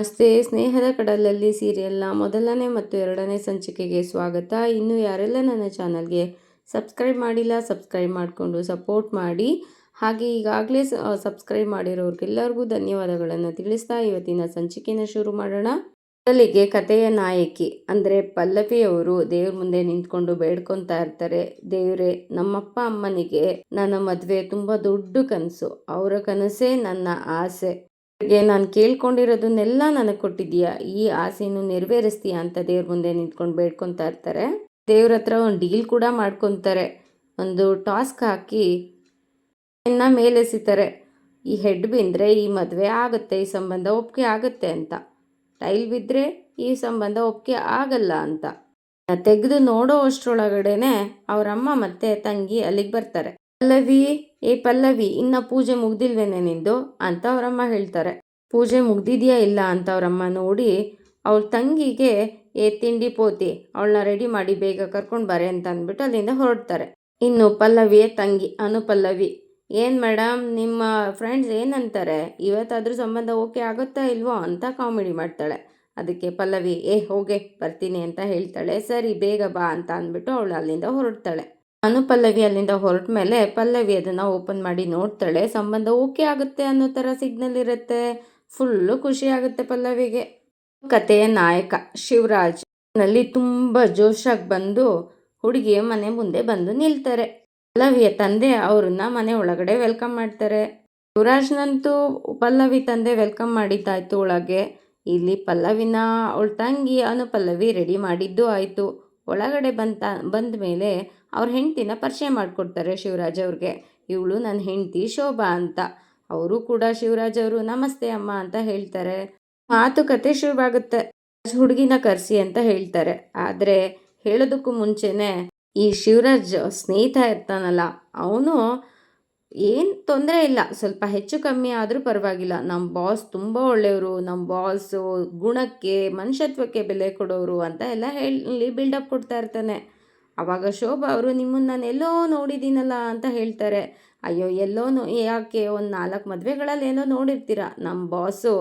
ನಮಸ್ತೆ, ಸ್ನೇಹದ ಕಡಲಲ್ಲಿ ಸೀರಿಯಲ್ನ ಮೊದಲನೇ ಮತ್ತು ಎರಡನೇ ಸಂಚಿಕೆಗೆ ಸ್ವಾಗತ. ಇನ್ನು ಯಾರೆಲ್ಲ ನನ್ನ ಚಾನಲ್ಗೆ ಸಬ್ಸ್ಕ್ರೈಬ್ ಮಾಡಿಲ್ಲ, ಸಬ್ಸ್ಕ್ರೈಬ್ ಮಾಡಿಕೊಂಡು ಸಪೋರ್ಟ್ ಮಾಡಿ. ಹಾಗೆ ಈಗಾಗಲೇ ಸಬ್ಸ್ಕ್ರೈಬ್ ಮಾಡಿರೋರಿಗೆಲ್ಲರಿಗೂ ಧನ್ಯವಾದಗಳನ್ನು ತಿಳಿಸ್ತಾ ಇವತ್ತಿನ ಸಂಚಿಕೆನ ಶುರು ಮಾಡೋಣ. ಮೊದಲಿಗೆ ಕಥೆಯ ನಾಯಕಿ, ಅಂದರೆ ಪಲ್ಲವಿಯವರು ದೇವ್ರ ಮುಂದೆ ನಿಂತ್ಕೊಂಡು ಬೇಡ್ಕೊತಾ ಇರ್ತಾರೆ. ದೇವ್ರೆ, ನಮ್ಮಪ್ಪ ಅಮ್ಮನಿಗೆ ನನ್ನ ಮದುವೆ ತುಂಬ ದೊಡ್ಡ ಕನಸು. ಅವರ ಕನಸೇ ನನ್ನ ಆಸೆ. ನಾನು ಕೇಳ್ಕೊಂಡಿರೋದನ್ನೆಲ್ಲ ನನಗೆ ಕೊಟ್ಟಿದ್ದೀಯಾ? ಈ ಆಸೆಯನ್ನು ನೆರವೇರಿಸ್ತೀಯಾ ಅಂತ ದೇವ್ರ ಮುಂದೆ ನಿಂತ್ಕೊಂಡು ಬೇಡ್ಕೊತಾ ಇರ್ತಾರೆ. ದೇವ್ರ ಹತ್ರ ಒಂದು ಡೀಲ್ ಕೂಡ ಮಾಡ್ಕೊತಾರೆ. ಒಂದು ಟಾಸ್ಕ್ ಹಾಕಿ ಇನ್ನ ಮೇಲೆಸಿತಾರೆ. ಈ ಹೆಡ್ ಬಿದ್ದರೆ ಈ ಮದುವೆ ಆಗುತ್ತೆ, ಈ ಸಂಬಂಧ ಒಪ್ಪಿಗೆ ಆಗುತ್ತೆ ಅಂತ. ಟೈಲ್ ಬಿದ್ದರೆ ಈ ಸಂಬಂಧ ಒಪ್ಪಿಗೆ ಆಗಲ್ಲ ಅಂತ. ತೆಗೆದು ನೋಡೋ ಅಷ್ಟರೊಳಗಡೆನೆ ಅವರಮ್ಮ ಮತ್ತೆ ತಂಗಿ ಅಲ್ಲಿಗೆ ಬರ್ತಾರೆ. ಪಲ್ಲವಿ, ಏ ಪಲ್ಲವಿ, ಇನ್ನ ಪೂಜೆ ಮುಗ್ದಿಲ್ವೇನೆ ನಿಂದು? ಅಂತ ಅವರಮ್ಮ ಹೇಳ್ತಾರೆ. ಪೂಜೆ ಮುಗ್ದಿದ್ಯಾ ಇಲ್ಲ ಅಂತ ಅವರಮ್ಮ ನೋಡಿ, ಅವಳ ತಂಗಿಗೆ, ಏ ತಿಂಡಿ ಪೋತಿ ಅವಳನ್ನ ರೆಡಿ ಮಾಡಿ ಬೇಗ ಕರ್ಕೊಂಡು ಬರೆ ಅಂತ ಅಂದ್ಬಿಟ್ಟು ಅಲ್ಲಿಂದ ಹೊರಡ್ತಾರೆ. ಇನ್ನು ಪಲ್ಲವಿಯೇ ತಂಗಿ, ಅನು ಪಲ್ಲವಿ. ಏನು ಮೇಡಮ್, ನಿಮ್ಮ ಫ್ರೆಂಡ್ಸ್ ಏನಂತಾರೆ? ಇವತ್ತಾದ್ರೂ ಸಂಬಂಧ ಓಕೆ ಆಗುತ್ತಾ ಇಲ್ವೋ ಅಂತ ಕಾಮಿಡಿ ಮಾಡ್ತಾಳೆ. ಅದಕ್ಕೆ ಪಲ್ಲವಿ, ಏ ಹೋಗೆ, ಬರ್ತೀನಿ ಅಂತ ಹೇಳ್ತಾಳೆ. ಸರಿ, ಬೇಗ ಬಾ ಅಂತ ಅಂದ್ಬಿಟ್ಟು ಅವಳು ಅಲ್ಲಿಂದ ಹೊರಡ್ತಾಳೆ. ಅನು ಪಲ್ಲವಿ ಅಲ್ಲಿಂದ ಹೊರಟ ಮೇಲೆ ಪಲ್ಲವಿ ಅದನ್ನು ಓಪನ್ ಮಾಡಿ ನೋಡ್ತಾಳೆ. ಸಂಬಂಧ ಓಕೆ ಆಗುತ್ತೆ ಅನ್ನೋ ಥರ ಸಿಗ್ನಲ್ ಇರುತ್ತೆ. ಫುಲ್ಲು ಖುಷಿ ಆಗುತ್ತೆ ಪಲ್ಲವಿಗೆ. ಕಥೆಯ ನಾಯಕ ಶಿವರಾಜ್ನಲ್ಲಿ ತುಂಬ ಜೋಶಾಗಿ ಬಂದು ಹುಡುಗಿಯ ಮನೆ ಮುಂದೆ ಬಂದು ನಿಲ್ತಾರೆ. ಪಲ್ಲವಿಯ ತಂದೆ ಅವ್ರನ್ನ ಮನೆ ಒಳಗಡೆ ವೆಲ್ಕಮ್ ಮಾಡ್ತಾರೆ. ಶಿವರಾಜ್ನಂತೂ ಪಲ್ಲವಿ ತಂದೆ ವೆಲ್ಕಮ್ ಮಾಡಿದ್ದಾಯ್ತು ಒಳಗೆ. ಇಲ್ಲಿ ಪಲ್ಲವಿನ ಅವಳ ತಂಗಿ ಅನು ಪಲ್ಲವಿ ರೆಡಿ ಮಾಡಿದ್ದು ಆಯಿತು. ಒಳಗಡೆ ಬಂತ ಬಂದ ಮೇಲೆ ಅವ್ರ ಹೆಂಡತಿನ ಪರಿಚಯ ಮಾಡಿಕೊಡ್ತಾರೆ ಶಿವರಾಜ್ ಅವ್ರಿಗೆ. ಇವಳು ನನ್ನ ಹೆಂಡತಿ ಶೋಭಾ ಅಂತ. ಅವರು ಕೂಡ ಶಿವರಾಜ್ ಅವರು, ನಮಸ್ತೆ ಅಮ್ಮ ಅಂತ ಹೇಳ್ತಾರೆ. ಮಾತುಕತೆ ಶುರುವಾಗುತ್ತೆ. ಹುಡುಗಿನ ಕರೆಸಿ ಅಂತ ಹೇಳ್ತಾರೆ. ಆದರೆ ಹೇಳೋದಕ್ಕೂ ಮುಂಚೆನೆ ಈ ಶಿವರಾಜ್ ಸ್ನೇಹಿತ ಇರ್ತಾನಲ್ಲ, ಅವನು ಏನು ತೊಂದರೆ ಇಲ್ಲ. ಸ್ವಲ್ಪ ಹೆಚ್ಚು ಕಮ್ಮಿ ಆದರೂ ಪರವಾಗಿಲ್ಲ. ನಮ್ಮ ಬಾಸ್ ತುಂಬ ಒಳ್ಳೆಯವರು. ನಮ್ಮ ಬಾಸು ಗುಣಕ್ಕೆ, ಮನುಷ್ಯತ್ವಕ್ಕೆ ಬೆಲೆ ಕೊಡೋರು ಅಂತ ಎಲ್ಲ ಹೇಳಿ ಬಿಲ್ಡಪ್ ಕೊಡ್ತಾ ಇರ್ತಾನೆ. ಆವಾಗ ಶೋಭಾ ಅವರು ನಿಮ್ಮನ್ನು ನಾನು ಎಲ್ಲೋ ನೋಡಿದ್ದೀನಲ್ಲ ಅಂತ ಹೇಳ್ತಾರೆ. ಅಯ್ಯೋ, ಎಲ್ಲೋ ಯಾಕೆ ಒಂದು ನಾಲ್ಕು ಮದುವೆಗಳಲ್ಲಿ ಏನೋ ನೋಡಿರ್ತೀರ? ನಮ್ಮ ಬಾಸು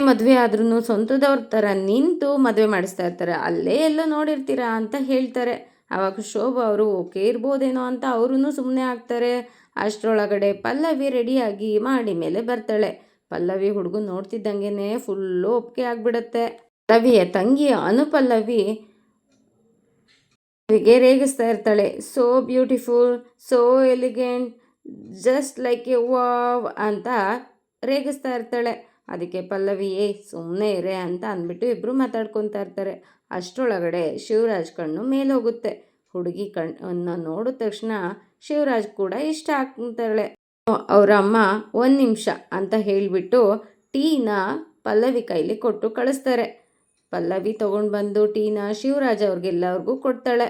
ಮದುವೆ ಆದ್ರೂ ಸ್ವಂತದವ್ರ ಥರ ನಿಂತು ಮದುವೆ ಮಾಡಿಸ್ತಾ ಇರ್ತಾರೆ. ಅಲ್ಲೇ ಎಲ್ಲೋ ನೋಡಿರ್ತೀರಾ ಅಂತ ಹೇಳ್ತಾರೆ. ಆವಾಗ ಶೋಭಾ ಅವರು ಓಕೆ ಇರ್ಬೋದೇನೋ ಅಂತ ಅವರೂ ಸುಮ್ಮನೆ ಆಗ್ತಾರೆ. ಅಷ್ಟರೊಳಗಡೆ ಪಲ್ಲವಿ ರೆಡಿಯಾಗಿ ಮಾಡಿ ಮೇಲೆ ಬರ್ತಾಳೆ. ಪಲ್ಲವಿ ಹುಡುಗನ್ ನೋಡ್ತಿದ್ದಂಗೆ ಫುಲ್ಲು ಒಪ್ಪಿಗೆ ಆಗಿಬಿಡತ್ತೆ. ಪಲ್ಲವಿಯ ತಂಗಿಯ ಅನುಪಲ್ಲವಿ ಗೆ ರೇಗಿಸ್ತಾ ಇರ್ತಾಳೆ. So beautiful so elegant just like a wow ಅಂತ ರೇಗಿಸ್ತಾ ಇರ್ತಾಳೆ. ಅದಕ್ಕೆ ಪಲ್ಲವಿ ಏ ಸುಮ್ಮನೆ ಇರೆ ಅಂತ ಅಂದ್ಬಿಟ್ಟು ಇಬ್ಬರು ಮಾತಾಡ್ಕೊತಾ ಇರ್ತಾರೆ. ಅಷ್ಟರೊಳಗಡೆ ಶಿವರಾಜ್ ಕಣ್ಣು ಮೇಲೆ ಹೋಗುತ್ತೆ ಹುಡುಗಿ ಕಣ್ಣನ್ನು ನೋಡಿದ ತಕ್ಷಣ ಶಿವರಾಜ್ ಕೂಡ ಇಷ್ಟ ಆಗ್ತಾಳೆ. ಅವರ ಅಮ್ಮ ಒಂದು ನಿಮಿಷ ಅಂತ ಹೇಳಿಬಿಟ್ಟು ಟೀನ ಪಲ್ಲವಿ ಕೈಲಿ ಕೊಟ್ಟು ಕಳಿಸ್ತಾರೆ. ಪಲ್ಲವಿ ತಗೊಂಡು ಬಂದು ಟೀನಾ ಶಿವರಾಜ್ ಅವ್ರಿಗೆಲ್ಲವ್ರಿಗೂ ಕೊಡ್ತಾಳೆ.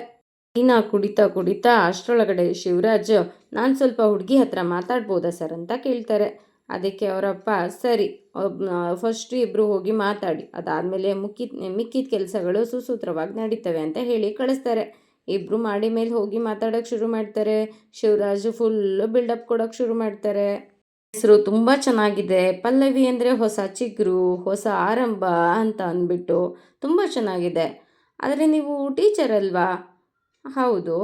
ಟೀನಾ ಕುಡಿತಾ ಕುಡಿತಾ ಅಷ್ಟರೊಳಗಡೆ ಶಿವರಾಜ್, ನಾನು ಸ್ವಲ್ಪ ಹುಡುಗಿ ಹತ್ರ ಮಾತಾಡ್ಬೋದಾ ಸರ್ ಅಂತ ಕೇಳ್ತಾರೆ. ಅದಕ್ಕೆ ಅವರಪ್ಪ, ಸರಿ ಫಸ್ಟ್ ಇಬ್ಬರು ಹೋಗಿ ಮಾತಾಡಿ. ಅದಾದಮೇಲೆ ಮುಕ್ಕಿದ ಮಿಕ್ಕಿದ ಕೆಲಸಗಳು ಸುಸೂತ್ರವಾಗಿ ನಡೀತವೆ ಅಂತ ಹೇಳಿ ಕಳಿಸ್ತಾರೆ. ಇಬ್ಬರು ಮಾಡಿ ಮೇಲೆ ಹೋಗಿ ಮಾತಾಡೋಕ್ಕೆ ಶುರು ಮಾಡ್ತಾರೆ. ಶಿವರಾಜು ಫುಲ್ಲು ಬಿಲ್ಡಪ್ ಕೊಡೋಕ್ಕೆ ಶುರು ಮಾಡ್ತಾರೆ. ಹೆಸರು ತುಂಬ ಚೆನ್ನಾಗಿದೆ. ಪಲ್ಲವಿ ಅಂದರೆ ಹೊಸ ಚಿಗುರು, ಹೊಸ ಆರಂಭ ಅಂತ ಅಂದ್ಬಿಟ್ಟು ತುಂಬ ಚೆನ್ನಾಗಿದೆ. ಆದರೆ ನೀವು ಟೀಚರ್ ಅಲ್ವಾ? ಹೌದು.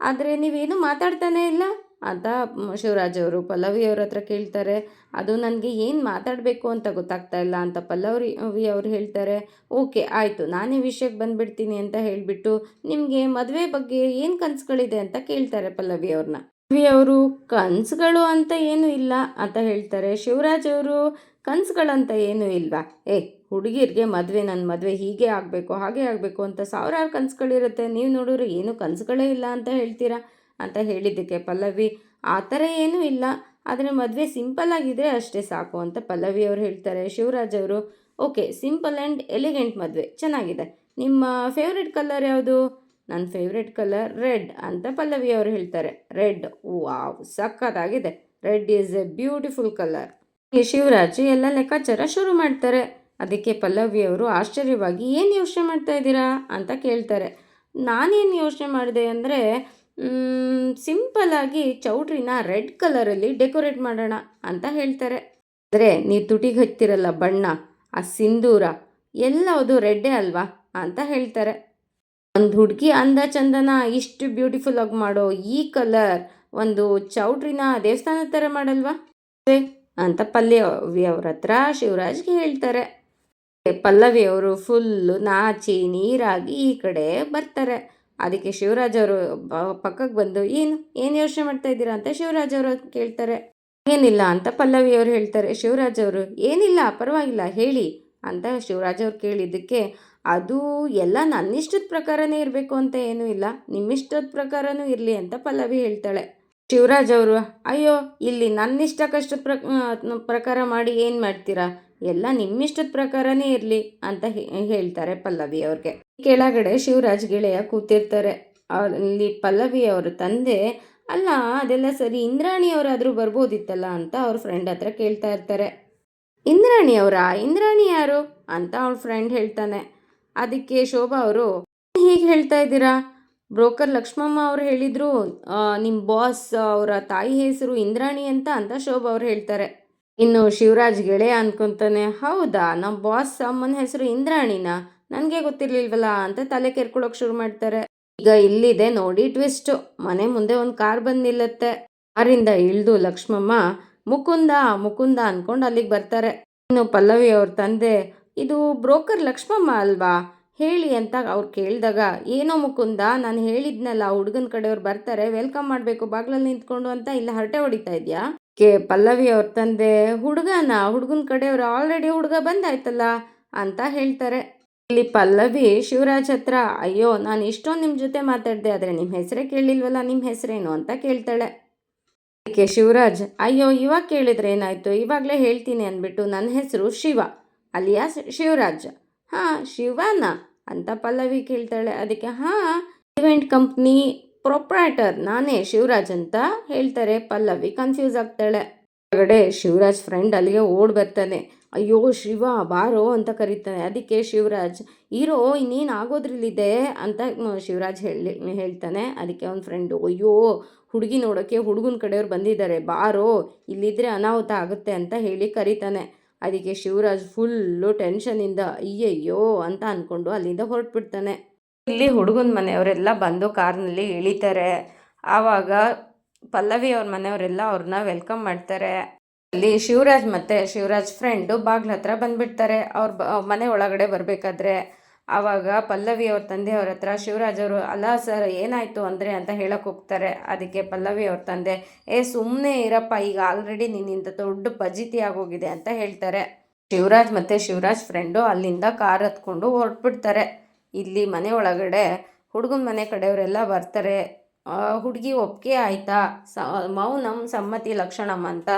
ಆದರೆ ನೀವೇನು ಮಾತಾಡ್ತಾನೇ ಇಲ್ಲ? ಅಂತ ಶಿವರಾಜ್ ಅವರು ಪಲ್ಲವಿ ಅವ್ರ ಹತ್ರ ಕೇಳ್ತಾರೆ. ಅದು ನನಗೆ ಏನು ಮಾತಾಡಬೇಕು ಅಂತ ಗೊತ್ತಾಗ್ತಾ ಇಲ್ಲ ಅಂತ ಪಲ್ಲವಿ ಅವ್ರು ಹೇಳ್ತಾರೆ. ಓಕೆ, ಆಯಿತು. ನಾನೇ ವಿಷಯಕ್ಕೆ ಬಂದುಬಿಡ್ತೀನಿ ಅಂತ ಹೇಳಿಬಿಟ್ಟು ನಿಮಗೆ ಮದುವೆ ಬಗ್ಗೆ ಏನು ಕನಸುಗಳಿದೆ ಅಂತ ಕೇಳ್ತಾರೆ ಪಲ್ಲವಿ ಅವ್ರನ್ನ. ಅವರು, ಕನಸುಗಳು ಅಂತ ಏನೂ ಇಲ್ಲ ಅಂತ ಹೇಳ್ತಾರೆ. ಶಿವರಾಜ್ ಅವರು ಕನಸುಗಳಂತ ಏನೂ ಇಲ್ವಾ ಏ, ಹುಡುಗಿರಿಗೆ ಮದುವೆ ನನ್ನ ಮದುವೆ ಹೀಗೆ ಆಗಬೇಕು, ಹಾಗೆ ಆಗಬೇಕು ಅಂತ ಸಾವಿರಾರು ಕನಸುಗಳಿರುತ್ತೆ. ನೀವು ನೋಡಿದ್ರೆ ಏನು ಕನಸುಗಳೇ ಇಲ್ಲ ಅಂತ ಹೇಳ್ತೀರಾ ಅಂತ ಹೇಳಿದ್ದಕ್ಕೆ ಪಲ್ಲವಿ. ಆ ಥರ ಏನೂ ಇಲ್ಲ. ಆದರೆ ಮದುವೆ ಸಿಂಪಲ್ ಆಗಿದ್ರೆ ಅಷ್ಟೇ ಸಾಕು ಅಂತ ಪಲ್ಲವಿ ಅವರು ಹೇಳ್ತಾರೆ. ಶಿವರಾಜ್ ಅವರು, ಓಕೆ, ಸಿಂಪಲ್ ಆ್ಯಂಡ್ ಎಲಿಗೆಂಟ್ ಮದುವೆ. ಚೆನ್ನಾಗಿದೆ. ನಿಮ್ಮ ಫೇವ್ರೆಟ್ ಕಲರ್ ಯಾವುದು? ನನ್ನ ಫೇವ್ರೆಟ್ ಕಲರ್ ರೆಡ್ ಅಂತ ಪಲ್ಲವಿ ಅವರು ಹೇಳ್ತಾರೆ. ರೆಡ್ ವಾವ್ ಸಕ್ಕತ್ತಾಗಿದೆ. Red is a beautiful colour ಈ ಶಿವರಾಜ್ ಎಲ್ಲ ಲೆಕ್ಕಾಚಾರ ಶುರು ಮಾಡ್ತಾರೆ. ಅದಕ್ಕೆ ಪಲ್ಲವಿ ಅವರು ಆಶ್ಚರ್ಯವಾಗಿ, ಏನು ಯೋಚನೆ ಮಾಡ್ತಾ ಇದ್ದೀರಾ ಅಂತ ಕೇಳ್ತಾರೆ. ನಾನೇನು ಯೋಚನೆ ಮಾಡಿದೆ ಅಂದರೆ ಸಿಂಪಲ್ಲಾಗಿ ಚೌಟ್ರಿನ ರೆಡ್ ಕಲರಲ್ಲಿ ಡೆಕೋರೇಟ್ ಮಾಡೋಣ ಅಂತ ಹೇಳ್ತಾರೆ. ಅಂದರೆ ನೀವು ತುಟಿಗೆ ಹಚ್ತಿರಲ್ಲ ಬಣ್ಣ, ಆ ಸಿಂಧೂರ ಎಲ್ಲವುದು ರೆಡ್ಡೇ ಅಲ್ವಾ ಅಂತ ಹೇಳ್ತಾರೆ. ಒಂದು ಹುಡುಗಿ ಅಂದ ಚಂದನ ಇಷ್ಟು ಬ್ಯೂಟಿಫುಲ್ ಆಗಿ ಮಾಡೋ ಈ ಕಲರ್ ಒಂದು ಚೌಟ್ರಿನ ದೇವಸ್ಥಾನದ ಥರ ಮಾಡಲ್ವಾ? ಅಂತ ಪಲ್ಲವಿ ಅವ್ರ ಹತ್ರ ಶಿವರಾಜ್ಗೆ ಹೇಳ್ತಾರೆ. ಪಲ್ಲವಿ ಅವರು ಫುಲ್ಲು ನಾಚಿ ನೀರಾಗಿ ಈ ಕಡೆ ಬರ್ತಾರೆ. ಅದಕ್ಕೆ ಶಿವರಾಜ್ ಅವರು ಪಕ್ಕಕ್ಕೆ ಬಂದು, ಏನು ಏನು ಯೋಚನೆ ಮಾಡ್ತಾ ಇದ್ದೀರಾ? ಅಂತ ಶಿವರಾಜ್ ಅವರು ಕೇಳ್ತಾರೆ. ಏನಿಲ್ಲ, ಅಂತ ಪಲ್ಲವಿ ಅವರು ಹೇಳ್ತಾರೆ. ಶಿವರಾಜ್ ಅವರು, ಏನಿಲ್ಲ, ಪರವಾಗಿಲ್ಲ, ಹೇಳಿ, ಅಂತ ಶಿವರಾಜ್ ಅವ್ರು ಕೇಳಿದ್ದಕ್ಕೆ ಅದು ಎಲ್ಲ ನನ್ನಿಷ್ಟದ ಪ್ರಕಾರನೇ ಇರಬೇಕು ಅಂತ ಏನೂ ಇಲ್ಲ. ನಿಮ್ಮಿಷ್ಟದ ಪ್ರಕಾರನೂ ಇರಲಿ ಅಂತ ಪಲ್ಲವಿ ಹೇಳ್ತಾಳೆ. ಶಿವರಾಜ್ ಅವರು, ಅಯ್ಯೋ, ಇಲ್ಲಿ ನನ್ನಿಷ್ಟ ಕಷ್ಟದ ಪ್ರ ಪ್ರಕಾರ ಮಾಡಿ ಏನು ಮಾಡ್ತೀರಾ? ಎಲ್ಲ ನಿಮ್ಮಿಷ್ಟದ ಪ್ರಕಾರನೇ ಇರಲಿ ಅಂತ ಹೇಳ್ತಾರೆ ಪಲ್ಲವಿ ಅವ್ರಿಗೆ. ಕೆಳಗಡೆ ಶಿವರಾಜ್ ಗೆಳೆಯ ಕೂತಿರ್ತಾರೆ. ಅಲ್ಲಿ ಪಲ್ಲವಿ ಅವರ ತಂದೆ, ಅಲ್ಲ, ಅದೆಲ್ಲ ಸರಿ ಇಂದ್ರಾಣಿ ಅವರಾದರೂ ಬರ್ಬೋದಿತ್ತಲ್ಲ ಅಂತ ಅವ್ರ ಫ್ರೆಂಡ್ ಹತ್ರ ಕೇಳ್ತಾ ಇರ್ತಾರೆ. ಇಂದ್ರಾಣಿ ಅವರಾ? ಇಂದ್ರಾಣಿ ಯಾರು? ಅಂತ ಅವ್ರ ಫ್ರೆಂಡ್ ಹೇಳ್ತಾನೆ. ಅದಕ್ಕೆ ಶೋಭಾ ಅವರು, ಹೀಗೆ ಹೇಳ್ತಾ ಇದ್ದೀರಾ? ಬ್ರೋಕರ್ ಲಕ್ಷ್ಮಮ್ಮ ಅವ್ರು ಹೇಳಿದ್ರು ನಿಮ್ಮ ಬಾಸ್ ಅವರ ತಾಯಿ ಹೆಸರು ಇಂದ್ರಾಣಿ ಅಂತ ಅಂತ ಶೋಭಾ ಅವ್ರು ಹೇಳ್ತಾರೆ. ಇನ್ನು ಶಿವರಾಜ್ ಗೆಳೆಯ ಅನ್ಕೊಂತಾನೆ, ಹೌದಾ ನಮ್ಮ ಬಾಸ್ ಅಮ್ಮನ ಹೆಸರು ಇಂದ್ರಾಣಿನ? ನನಗೆ ಗೊತ್ತಿರ್ಲಿಲ್ವಲ್ಲ ಅಂತ ತಲೆ ಕೆರ್ಕೊಳಕ್ ಶುರು ಮಾಡ್ತಾರೆ. ಈಗ ಇಲ್ಲಿದೆ ನೋಡಿ ಟ್ವಿಸ್ಟು, ಮನೆ ಮುಂದೆ ಒಂದು ಕಾರ್ ಬಂದು ನಿಲ್ಲತ್ತೆ ಕಾರಿಂದ ಇಳಿದು ಲಕ್ಷ್ಮಮ್ಮ, ಮುಕುಂದ ಮುಕುಂದ ಅನ್ಕೊಂಡು ಅಲ್ಲಿಗೆ ಬರ್ತಾರೆ. ಇನ್ನು ಪಲ್ಲವಿ ಅವ್ರ ತಂದೆ ಇದು ಬ್ರೋಕರ್ ಲಕ್ಷ್ಮಮ್ಮ ಅಲ್ವಾ? ಹೇಳಿ ಅಂತ ಅವ್ರು ಕೇಳಿದಾಗ, ಏನೋ ಮುಕುಂದ, ನಾನು ಹೇಳಿದ್ನಲ್ಲ ಹುಡುಗನ ಕಡೆಯವ್ರು ಬರ್ತಾರೆ, ವೆಲ್ಕಮ್ ಮಾಡಬೇಕು ಬಾಗ್ಲಲ್ಲಿ ನಿಂತ್ಕೊಂಡು ಅಂತ ಇಲ್ಲ ಹರಟೆ ಹೊಡಿತಾ ಇದೆಯಾ? ಕೆ ಪಲ್ಲವಿ ಅವ್ರ ತಂದೆ, ಹುಡುಗನ? ಹುಡುಗನ ಕಡೆಯವ್ರು ಆಲ್ರೆಡಿ ಹುಡುಗ ಬಂದಾಯ್ತಲ್ಲ? ಅಂತ ಹೇಳ್ತಾರೆ. ಇಲ್ಲಿ ಪಲ್ಲವಿ, ಶಿವರಾಜ್ ಹತ್ರ, ಅಯ್ಯೋ, ನಾನು ಇಷ್ಟೊಂದು ನಿಮ್ಮ ಜೊತೆ ಮಾತಾಡಿದೆ, ಆದರೆ ನಿಮ್ಮ ಹೆಸರೇ ಕೇಳಿಲ್ವಲ್ಲ ನಿಮ್ಮ ಹೆಸರೇನು? ಅಂತ ಕೇಳ್ತಾಳೆ. ಅದಕ್ಕೆ ಶಿವರಾಜ್, ಅಯ್ಯೋ, ಇವಾಗ ಕೇಳಿದ್ರೆ ಏನಾಯ್ತು? ಇವಾಗಲೇ ಹೇಳ್ತೀನಿ ಅಂದ್ಬಿಟ್ಟು ನನ್ನ ಹೆಸರು ಶಿವ. ಅಲಿಯಾಸ್ ಶಿವರಾಜ್. ಹಾಂ, ಶಿವಾನ ಅಂತ ಪಲ್ಲವಿ ಕೇಳ್ತಾಳೆ. ಅದಕ್ಕೆ ಹಾಂ ಇವೆಂಟ್ ಕಂಪ್ನಿ ಪ್ರೊಪ್ರೈಟರ್ ನಾನೇ ಶಿವರಾಜ್ ಅಂತ ಹೇಳ್ತಾರೆ. ಪಲ್ಲವಿ ಕನ್ಫ್ಯೂಸ್ ಆಗ್ತಾಳೆ. ಹೊರಗಡೆ ಶಿವರಾಜ್ ಫ್ರೆಂಡ್ ಅಲ್ಲಿಗೆ ಓಡ್ ಬರ್ತಾನೆ. ಅಯ್ಯೋ, ಶಿವ ಬಾರೋ ಅಂತ ಕರೀತಾನೆ. ಅದಕ್ಕೆ ಶಿವರಾಜ್, ಇರೋ, ಇನ್ನೇನು ಆಗೋದ್ರಲ್ಲಿದೆ? ಅಂತ ಶಿವರಾಜ್ ಹೇಳಿ, ಹೇಳ್ತಾನೆ. ಅದಕ್ಕೆ ಅವ್ನ ಫ್ರೆಂಡು ಅಯ್ಯೋ, ಹುಡುಗಿ ನೋಡೋಕ್ಕೆ ಹುಡುಗನ ಕಡೆಯವ್ರು ಬಂದಿದ್ದಾರೆ. ಬಾರೋ, ಇಲ್ಲಿದ್ರೆ ಅನಾಹುತ ಆಗುತ್ತೆ ಅಂತ ಹೇಳಿ ಕರೀತಾನೆ. ಅದಕ್ಕೆ ಶಿವರಾಜ್ ಫುಲ್ಲು ಟೆನ್ಷನಿಂದ ಅಯ್ಯಯ್ಯೋ ಅಂತ ಅಂದ್ಕೊಂಡು ಅಲ್ಲಿಂದ ಹೊರಟ್ಬಿಡ್ತಾನೆ. ಇಲ್ಲಿ ಹುಡುಗನ ಮನೆಯವರೆಲ್ಲ ಬಂದು ಕಾರ್ನಲ್ಲಿ ಇಳಿತಾರೆ. ಆವಾಗ ಪಲ್ಲವಿ ಅವ್ರ ಮನೆಯವರೆಲ್ಲ ಅವ್ರನ್ನ ವೆಲ್ಕಮ್ ಮಾಡ್ತಾರೆ. ಅಲ್ಲಿ ಶಿವರಾಜ್ ಮತ್ತು ಶಿವರಾಜ್ ಫ್ರೆಂಡು ಬಾಗ್ಲ ಹತ್ರ ಬಂದ್ಬಿಡ್ತಾರೆ. ಅವ್ರ ಮನೆ ಒಳಗಡೆ ಬರಬೇಕಾದ್ರೆ. ಆವಾಗ ಪಲ್ಲವಿ ಅವ್ರ ತಂದೆಯವ್ರ ಹತ್ರ, ಶಿವರಾಜ್ ಅವರು, ಅಲ್ಲ ಸರ್, ಏನಾಯಿತು ಅಂದರೆ ಅಂತ ಹೇಳಕ್ಕೆ ಹೋಗ್ತಾರೆ. ಅದಕ್ಕೆ ಪಲ್ಲವಿ ಅವ್ರ ತಂದೆ, ಏ ಸುಮ್ಮನೆ ಇರಪ್ಪ, ಈಗ ಆಲ್ರೆಡಿ ನಿನ್ನಿಂದ ದೊಡ್ಡ ಪಜಿತಿ ಆಗೋಗಿದೆ ಅಂತ ಹೇಳ್ತಾರೆ. ಶಿವರಾಜ್ ಮತ್ತು ಶಿವರಾಜ್ ಫ್ರೆಂಡು ಅಲ್ಲಿಂದ ಕಾರ್ ಹತ್ಕೊಂಡು ಹೊರಟ್ಬಿಡ್ತಾರೆ. ಇಲ್ಲಿ ಮನೆ ಒಳಗಡೆ ಹುಡುಗನ ಮನೆ ಕಡೆಯವರೆಲ್ಲ ಬರ್ತಾರೆ. ಹುಡುಗಿ ಒಪ್ಪಿಗೆ ಆಯಿತಾ? ಸ, ಮೌನಂ ಸಮ್ಮತಿ ಲಕ್ಷಣಮ್ಮ ಅಂತ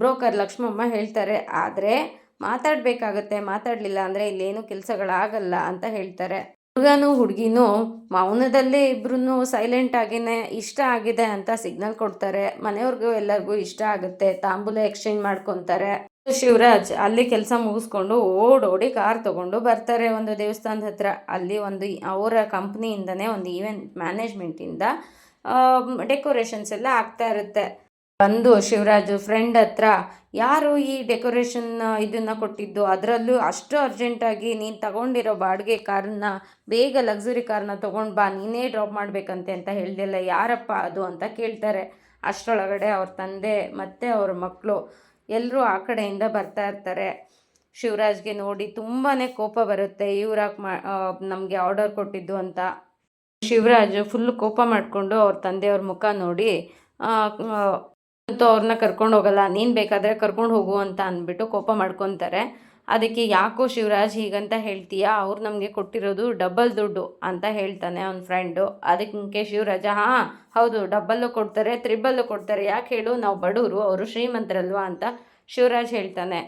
ಬ್ರೋಕರ್ ಲಕ್ಷ್ಮಮ್ಮ ಹೇಳ್ತಾರೆ. ಆದರೆ ಮಾತಾಡಬೇಕಾಗತ್ತೆ, ಮಾತಾಡಲಿಲ್ಲ ಅಂದರೆ ಇಲ್ಲೇನು ಕೆಲಸಗಳಾಗಲ್ಲ ಅಂತ ಹೇಳ್ತಾರೆ. ಹುಡುಗನೂ ಹುಡುಗಿನೂ ಮೌನದಲ್ಲೇ ಇಬ್ಬರೂ ಸೈಲೆಂಟ್ ಆಗಿನೇ ಇಷ್ಟ ಆಗಿದೆ ಅಂತ ಸಿಗ್ನಲ್ ಕೊಡ್ತಾರೆ. ಮನೆಯವ್ರಿಗೂ ಎಲ್ಲರಿಗೂ ಇಷ್ಟ ಆಗುತ್ತೆ, ತಾಂಬೂಲ ಎಕ್ಸ್ಚೇಂಜ್ ಮಾಡ್ಕೊತಾರೆ. ಶಿವರಾಜ್ ಅಲ್ಲಿ ಕೆಲಸ ಮುಗಿಸ್ಕೊಂಡು ಓಡೋಡಿ ಕಾರ್ ತಗೊಂಡು ಬರ್ತಾರೆ ಒಂದು ದೇವಸ್ಥಾನದ ಹತ್ರ. ಅಲ್ಲಿ ಒಂದು ಅವರ ಕಂಪ್ನಿಯಿಂದನೇ ಒಂದು ಈವೆಂಟ್ ಮ್ಯಾನೇಜ್ಮೆಂಟಿಂದ ಡೆಕೋರೇಷನ್ಸ್ ಎಲ್ಲ ಆಗ್ತಾ ಇರುತ್ತೆ. ಬಂದು ಶಿವರಾಜು ಫ್ರೆಂಡ್ ಹತ್ರ, ಯಾರು ಈ ಡೆಕೋರೇಷನ್ ಇದನ್ನು ಕೊಟ್ಟಿದ್ದು? ಅದರಲ್ಲೂ ಅಷ್ಟು ಅರ್ಜೆಂಟಾಗಿ ನೀನು ತಗೊಂಡಿರೋ ಬಾಡಿಗೆ ಕಾರನ್ನ, ಬೇಗ ಲಕ್ಸುರಿ ಕಾರನ್ನ ತೊಗೊಂಡು ಬಾ, ನೀನೇ ಡ್ರಾಪ್ ಮಾಡಬೇಕಂತೆ ಅಂತ ಹೇಳ್ದಿಲ್ಲ, ಯಾರಪ್ಪ ಅದು? ಅಂತ ಕೇಳ್ತಾರೆ. ಅಷ್ಟರೊಳಗಡೆ ಅವ್ರ ತಂದೆ ಮತ್ತು ಅವ್ರ ಮಕ್ಕಳು ಎಲ್ಲರೂ ಆ ಕಡೆಯಿಂದ ಬರ್ತಾ ಇರ್ತಾರೆ. ಶಿವರಾಜ್ಗೆ ನೋಡಿ ತುಂಬಾ ಕೋಪ ಬರುತ್ತೆ ಇವ್ರಾಕ್ ಮಾ ನಮಗೆ ಆರ್ಡರ್ ಕೊಟ್ಟಿದ್ದು ಅಂತ. ಶಿವರಾಜ್ ಫುಲ್ ಕೋಪ ಮಾಡಿಕೊಂಡು ಅವ್ರ ತಂದೆಯವ್ರ ಮುಖ ನೋಡಿ ಅಂತೂ ಅವ್ರನ್ನ ಕರ್ಕೊಂಡು ಹೋಗಲ್ಲ, ನೀನು ಬೇಕಾದರೆ ಕರ್ಕೊಂಡು ಹೋಗು ಅಂತ ಅಂದ್ಬಿಟ್ಟು ಕೋಪ ಮಾಡ್ಕೊತಾರೆ. ಅದಕ್ಕೆ ಯಾಕೋ ಶಿವರಾಜ್ ಹೀಗಂತ ಹೇಳ್ತೀಯಾ? ಅವ್ರು ನಮಗೆ ಕೊಟ್ಟಿರೋದು ಡಬಲ್ ದುಡ್ಡು ಅಂತ ಹೇಳ್ತಾನೆ ಅವ್ನ ಫ್ರೆಂಡು ಅದಕ್ಕೆ ಶಿವರಾಜ, ಹಾಂ, ಹೌದು ಡಬ್ಬಲ್ಲು ಕೊಡ್ತಾರೆ ತ್ರಿಬಲ್ಲು ಕೊಡ್ತಾರೆ. ಯಾಕೆ ಹೇಳು? ನಾವು ಬಡವರು, ಅವರು ಶ್ರೀಮಂತರಲ್ವಾ? ಅಂತ ಶಿವರಾಜ್ ಹೇಳ್ತಾನೆ.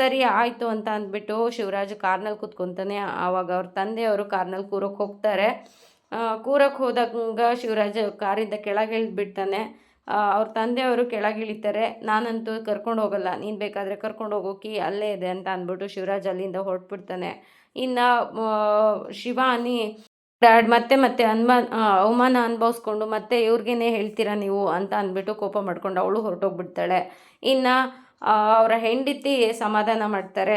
ಸರಿ ಆಯಿತು ಅಂತ ಅಂದ್ಬಿಟ್ಟು ಶಿವರಾಜ್ ಕಾರ್ನಲ್ಲಿ ಕೂತ್ಕೊತಾನೆ. ಆವಾಗ ಅವ್ರ ತಂದೆಯವರು ಕಾರ್ನಲ್ಲಿ ಕೂರೋಕ್ಕೆ ಹೋಗ್ತಾರೆ. ಕೂರಕ್ಕೆ ಹೋದಾಗ ಶಿವರಾಜ್ ಕಾರಿಂದ ಕೆಳಗೆ ಇಳಿದ್ಬಿಡ್ತಾನೆ ಅವ್ರ ತಂದೆಯವರು ಕೆಳಗಿಳಿತಾರೆ, ನಾನಂತೂ ಕರ್ಕೊಂಡು ಹೋಗಲ್ಲ, ನೀನು ಬೇಕಾದರೆ ಕರ್ಕೊಂಡು ಹೋಗೋಕಿ ಅಲ್ಲೇ ಇದೆ ಅಂತ ಅಂದ್ಬಿಟ್ಟು ಶಿವರಾಜ್ ಅಲ್ಲಿಂದ ಹೊರಟ್ಬಿಡ್ತಾನೆ. ಇನ್ನು ಶಿವಾನಿ ಡ್ಯಾಡ್ ಮತ್ತೆ ಮತ್ತೆ ಅನ್ಮ ಅವಮಾನ ಅನುಭವಿಸ್ಕೊಂಡು ಮತ್ತೆ ಇವ್ರಿಗೇನೆ ಹೇಳ್ತೀರಾ ನೀವು ಅಂತ ಅಂದ್ಬಿಟ್ಟು ಕೋಪ ಮಾಡ್ಕೊಂಡು ಅವಳು ಹೊರಟೋಗ್ಬಿಡ್ತಾಳೆ. ಇನ್ನು ಅವರ ಹೆಂಡತಿ ಸಮಾಧಾನ ಮಾಡ್ತಾರೆ.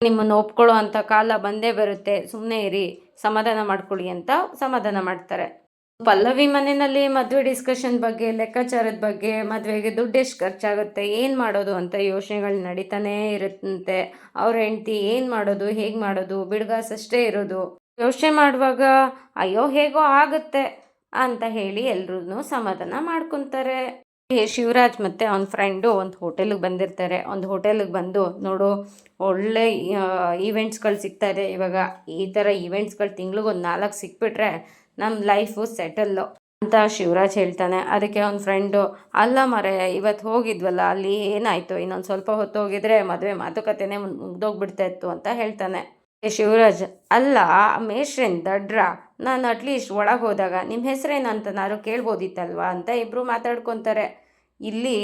ನಿಮ್ಮನ್ನು ಒಪ್ಕೊಳ್ಳೋ ಅಂಥ ಕಾಲ ಬಂದೇ ಬರುತ್ತೆ ಸುಮ್ಮನೆ ಇರಿ, ಸಮಾಧಾನ ಮಾಡ್ಕೊಳ್ಳಿ ಅಂತ ಸಮಾಧಾನ ಮಾಡ್ತಾರೆ. ಪಲ್ಲವಿ ಮನೆಯಲ್ಲಿ ಮದುವೆ ಡಿಸ್ಕಷನ್ ಬಗ್ಗೆ, ಲೆಕ್ಕಾಚಾರದ ಬಗ್ಗೆ, ಮದುವೆಗೆ ದುಡ್ಡು ಎಷ್ಟು ಖರ್ಚಾಗುತ್ತೆ, ಏನು ಮಾಡೋದು ಅಂತ ಯೋಚನೆಗಳು ನಡೀತಾನೇ ಇರುತ್ತಂತೆ. ಅವ್ರ ಹೆಂಡ್ತಿ ಏನು ಮಾಡೋದು, ಹೇಗೆ ಮಾಡೋದು, ಬಿಡ್ಗಾಸಷ್ಟೇ ಇರೋದು. ಯೋಚನೆ ಮಾಡುವಾಗ, ಅಯ್ಯೋ, ಹೇಗೋ ಆಗುತ್ತೆ ಅಂತ ಹೇಳಿ ಎಲ್ರೂ ಸಮಾಧಾನ ಮಾಡ್ಕೊತಾರೆ. ಶಿವರಾಜ್ ಮತ್ತು ಅವನ ಫ್ರೆಂಡು ಒಂದು ಹೋಟೆಲಿಗೆ ಬಂದಿರ್ತಾರೆ. ಒಂದು ಹೋಟೆಲಿಗೆ ಬಂದು ನೋಡು, ಒಳ್ಳೆ ಈವೆಂಟ್ಸ್ಗಳು ಸಿಗ್ತಾ ಇದೆ ಇವಾಗ. ಈ ಥರ ಈವೆಂಟ್ಸ್ಗಳು ತಿಂಗ್ಳಿಗೆ ಒಂದು ನಾಲ್ಕು ಸಿಕ್ಬಿಟ್ರೆ ನಮ್ಮ ಲೈಫು ಸೆಟಲ್ಲು ಅಂತ ಶಿವರಾಜ್ ಹೇಳ್ತಾನೆ. ಅದಕ್ಕೆ ಅವನ ಫ್ರೆಂಡು ಅಲ್ಲ ಮರೆ ಇವತ್ತು ಹೋಗಿದ್ವಲ್ಲ, ಅಲ್ಲಿ ಏನಾಯಿತು? ಇನ್ನೊಂದು ಸ್ವಲ್ಪ ಹೊತ್ತು ಹೋಗಿದ್ರೆ ಮದುವೆ ಮಾತುಕತೆನೇ ಮುಗ್ದೋಗ್ಬಿಡ್ತಾ ಇತ್ತು ಅಂತ ಹೇಳ್ತಾನೆ. ಶಿವರಾಜ್, ಅಲ್ಲ ಮೇಷ್ರೇನ್ ದಡ್ರ? ನಾನು ಅಟ್ಲೀಸ್ಟ್ ಒಳಗೆ ಹೋದಾಗ ನಿಮ್ಮ ಹೆಸರೇನು ಅಂತನಾದ್ರು ಕೇಳ್ಬೋದಿತ್ತಲ್ವಾ? ಅಂತ ಇಬ್ಬರು ಮಾತಾಡ್ಕೊತಾರೆ. ಇಲ್ಲಿ